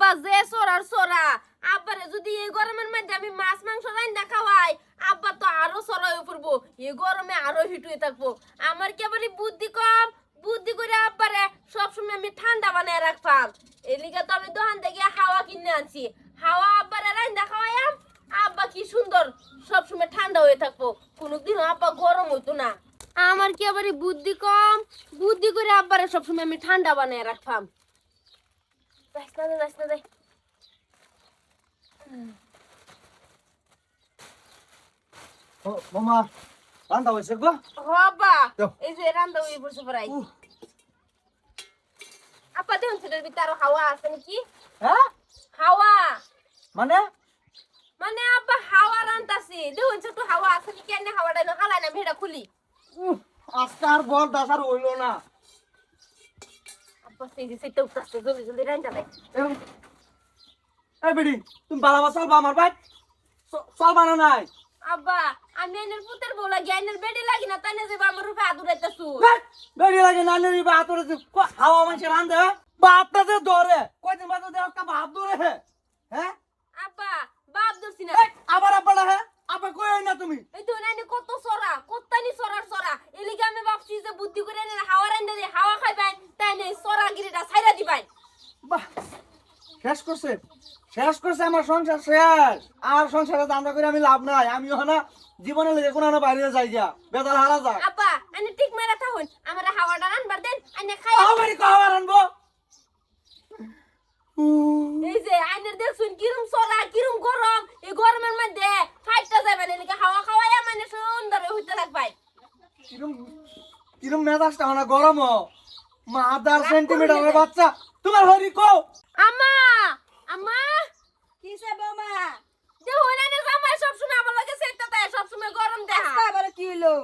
আব্বা যে সরার, সরা। আব্বারে যদি এই গরমের মধ্যে আমি মাছ, মাংস রান্না খাওয়াই, আব্বা তো আরও সরা হয়ে পড়ব। এই গরমে আরও হিট হয়ে থাকব। আমার কি আবার বুদ্ধি কম? বুদ্ধি করে আব্বারে সবসময় আমি ঠান্ডা বানায় রাখতাম। এলিগে তো আমি দোকান থেকে হাওয়া কিনে আনছি। হাওয়া আব্বারে রান্না খাওয়াইয়াম আব্বা কি সুন্দর সবসময় ঠান্ডা হয়ে থাকব। কোনোদিনও আব্বা গরম হইতো না। আমার কি আবার বুদ্ধি কম? বুদ্ধি করে আব্বারে সবসময় আমি ঠান্ডা বানায় রাখতাম। না যাইস না যাই মামা রান্না হয়েছে গো যাও। এই যে রান্দা হয়ে বসে পড়াই আপা দেখুন সেটার ভিতরে হাওয়া আছে নাকি হ্যাঁ হাওয়া মানে মানে আব্বা হাওয়া রান্তাছি দেখুন একটু হাওয়া আছে কি কেন হাওয়াটা হালাই না ভেড়া খুলি উহ, আজকে আর বল দাসার হইল না আব্বা সেই যে সেটা উঠতে জলদি জলদি রান্না দেয় এই বেডি তুমি বালা মাছ চলবা আমার ভাই চলবা না নাই আব্বা আমি আইনের পুতের বউ লাগি আইনের বেডি লাগি না তাই না যে আমার রূপে আদুরাইতাছু বেডি লাগে নানি রি বাত করে হাওয়া মানছে রান্ধে বাপটা যে ধরে কয়দিন বাদ দে একটা ধরে হ্যাঁ আব্বা বাপ ধরছি না এই, আবার আব্বাটা হে আবার কই না তুমি এই তো নাইনে কত সরা কত্তানি সরার সরা এলিগে আমি ভাবছি যে বুদ্ধি করে এনে হাওয়া রান্দা দিয়ে হাওয়া খাইবাই তাই নেই সরা গিরিটা ছাইরা দিবাই বাহ শেষ করছে। শেষ করছে আমার সংসার শেষ। আর সংসারে দান্দা করে আমি লাভ নাই। আমি না জীবনে লেগে কোনো না বাইরে যাই গিয়া। বেতাল হারা যাক আপা আনে ঠিক মারা থাকুন। আমার হাওয়াটা রানবার দেন আনে খাই। আমারই আনব। এই যে আইনের দেখছুন কিরম সরা কিরম গরম। এই গরমের মধ্যে ফাইটটা যাবে না এলিগে হাওয়া খাওয়াই মানে সুন্দর হইতে লাগবাই কিরম কিরম মেজাজটা হনা গরম মাদার সেন্টিমিটারের বাচ্চা। তোমার হরি কো আম্মা আম্মা। কিসে বৌমা? দেখুন আনে জামাই সবসময় আমার লাগে সেটা তাই সবসময় গরম দেখা আবার কি হলো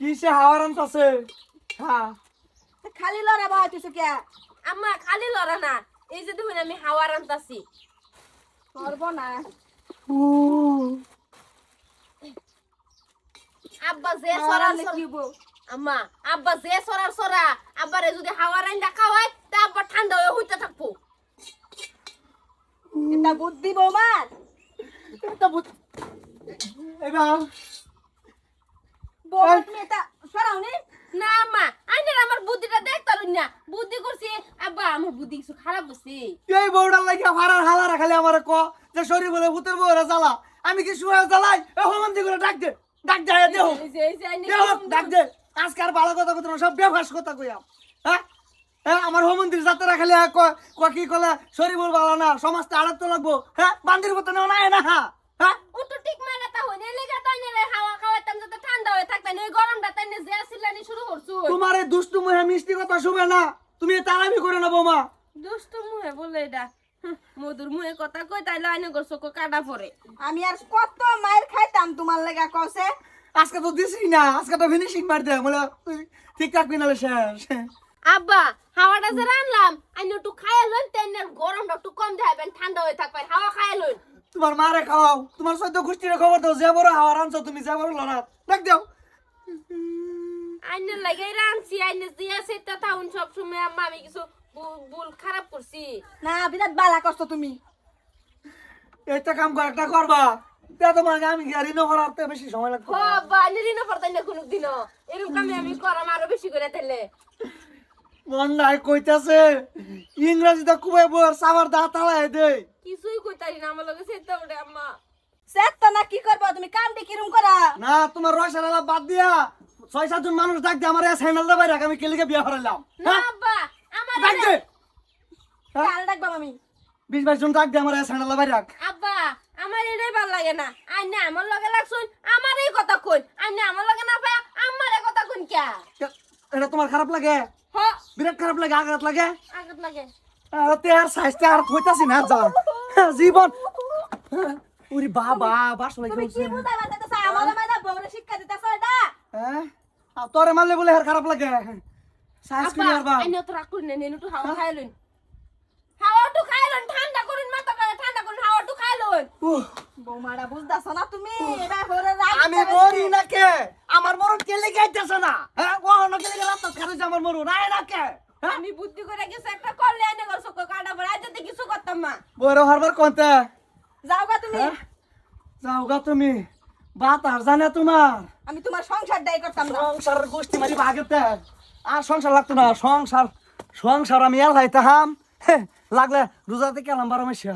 কিসে হাওয়ার আনতাছে? হ্যাঁ খালি লড়া বাহাইতেছো কে? আম্মা খালি লড়া না। এই যে দেখুন আমি হাওয়া রান্তাছি করব না আব্বা যে সরা কি আম্মা আব্বা যে সরার সরা। আব্বারে যদি হাওয়া দেখা খাওয়াই তা আব্বা ঠান্ডা হয়ে হইতে থাকব। এটা বুদ্ধি বৌমার। এটা বুঝ- এবার বৌমা তুমি এটা সরাওনি? না আম্মা আইনের আমার বুদ্ধিটা দেখতারুন না। বুদ্ধি করছি। আব্বা আমার বুদ্ধি কিছু খারাপ হচ্ছে এই বউটার লাগে হারার হালারা খালি আমার ক যে শরীর বলে ভূতের বউরা জ্বালা। আমি কি শুয়ে জ্বালাই? এ হোমন্তি করে ডাক দে। ডাক দে দেহ যে এই যে ডাক দে। আজকে আর ভালো কথা কথা না, সব বেফাস কথা কইয়া। হ্যাঁ? হ্যাঁ আমার হোমন্দির যাত্রা খালি এক ক ক- কি কলে শরীর বল ভালো না সমাজতে আড়াত তো লাগবো হ্যাঁ বান্দির মতো না না হ্যাঁ হ্যাঁ। ও তো ঠিক মানে তা হইনে লেগে তাই নে হাওয়া যাতে ঠান্ডা হয়ে থাকতাম এই গরমটা তাই নে যে সিলানি শুরু করছু। তোমার এই দুষ্টু মুহে মিষ্টি কথা শুবে না তুমি তারাবি করে না বৌমা। দুষ্ট মুহে বলে এটা হুঁ, মধুর মুহে কথা কই তাইলে আইনে করছ কো কাটা পড়ে। আমি আর কত মায়ের খাইতাম তোমার লেগা কসে। আজকে তো দিছি না আজকে তো ফিনিশিং মার দে বলে ঠিক থাকবি নালে শেষ। আব্বা হাওয়াটা যে রানলাম আইনে একটু খাইয়া লইন নে গরমটা একটু কম যাইবেন ঠান্ডা হয়ে থাকবেন হাওয়া খাইয়া লইন। তোমার মারে খাওয়াও তোমার সদ্য গোষ্ঠীর খবর দাও যে বড় হাওয়ার আনছো তুমি যে বড় লড়াত দেখ দাও। আইনে লাগে রানছি আইনে দিয়া সেটা থাউন সব সময় আম্মা আমি কিছু ভুল- খারাপ করছি। না বিরাট বালা কষ্ট তুমি। একটা কাম কর একটা করবা। তা তোমার আমি গাড়ি না করার তো বেশি সময় লাগবে? হ আব্বা আইনে না কোনো দিনও। এরকম কামে আমি করাম আরও বেশি করে তাইলে। মন নাই কইতাছে। ইংরেজিতে কুবে বর সাবার দা তালায় দে কিছুই কইতারি না আমার লগে সেটা উঠে আম্মা। সেট না কি করব? তুমি কামটি কিরম করা? না তোমার রয়সার আলা বাদ দিয়া ছয় সাতজন মানুষ ডাক দে আমার স্যান্ডেল দে বাইরে আমি কেলিকে বিয়া করাইলাম। না হ্যাঁ আব্বা আমার ডাক দে। হ্যাঁ? কাল ডাকবাম আমি বিশ বাইশ জন ডাক দে আমার স্যান্ডেল বাইরে রাখ। আব্বা আমার এটাই ভালো লাগে না। আই না আমার লগে লাগছুন আমার এই কথা কই আই না আমার লগে না পায় আমার এই কথা কইন কিয়া? এটা তোমার খারাপ লাগে? হ বিরাট খারাপ লাগে আঘাত লাগে? আগত লাগে। আর তে আর সাইজতে আর হইতাছি না যা। জীবন। উরি বাবা বাসলে তুমি কি বুঝাইবা দিতেছ আমার মাইনা বউরে শিক্ষা দিতেছ এটা? হ্যাঁ? আর তোরে মারলে বলে আর খারাপ লাগে। সাইজ আব্বা আর বা না তো করি না নেনু তো হাওয়া খাই লইন। হাওয়া তো খাই লইন ঠান্ডা করুন মাথা ঠান্ডা করুন হাওয়া তো খাই লইন। উহ, বৌমারা বুঝতাছ না তুমি? এবার হরে রাগ আমি মরি না কে? আমার মরণ কে লেগে আইতেছে না? হ্যাঁ? ও কে লেগে আমার মরণ? আয় না কে? হ্যাঁ? আমি বুদ্ধি করে কিছু একটা করলে এনে করছ কাটা পড়ে। আজ যদি কিছু করতে না বইরে হারবার কোনতে? যাও গা তুমি। হ্যাঁ? তুমি। বাত আর জানে তোমার। আমি তোমার সংসার দায়ী করতাম না। সংসারের গোষ্ঠী মারি ভাগেতে আর সংসার লাগতো না। সংসার সংসার আমি এল হাইতাম লাগলে রোজাতে কেলাম বারো মাসে।